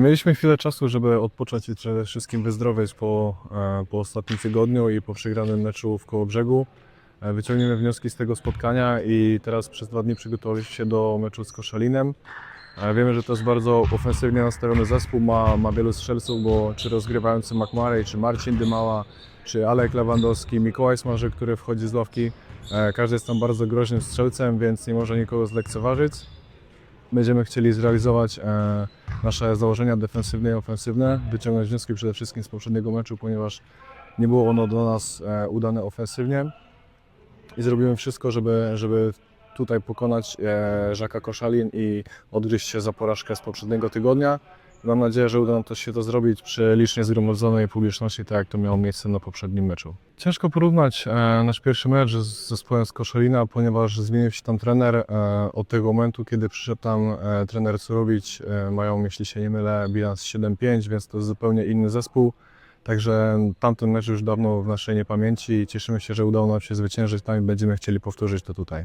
Mieliśmy chwilę czasu, żeby odpocząć i przede wszystkim wyzdrowieć po, e, po ostatnim tygodniu i po przegranym meczu w Kołobrzegu. E, Wyciągniemy wnioski z tego spotkania i teraz przez dwa dni przygotowaliśmy się do meczu z Koszalinem. E, Wiemy, że to jest bardzo ofensywnie nastawiony zespół, ma, ma wielu strzelców, bo czy rozgrywający McMurray, czy Marcin Dymała, czy Alek Lewandowski, Mikołaj Smarzy, który wchodzi z ławki. Każdy jest tam bardzo groźnym strzelcem, więc nie może nikogo zlekceważyć. Będziemy chcieli zrealizować e, nasze założenia defensywne i ofensywne, wyciągnąć wnioski przede wszystkim z poprzedniego meczu, ponieważ nie było ono do nas e, udane ofensywnie i zrobimy wszystko, żeby, żeby tutaj pokonać e, Żaka Koszalin i odgryźć się za porażkę z poprzedniego tygodnia. Mam nadzieję, że uda nam to się to zrobić przy licznie zgromadzonej publiczności, tak jak to miało miejsce na poprzednim meczu. Ciężko porównać e, nasz pierwszy mecz z zespołem z Koszalina, ponieważ zmienił się tam trener e, od tego momentu, kiedy przyszedł tam e, trener Surowicz. E, mają, jeśli się nie mylę, bilans 7-5, więc to jest zupełnie inny zespół. Także tamten mecz już dawno w naszej niepamięci i cieszymy się, że udało nam się zwyciężyć tam i będziemy chcieli powtórzyć to tutaj.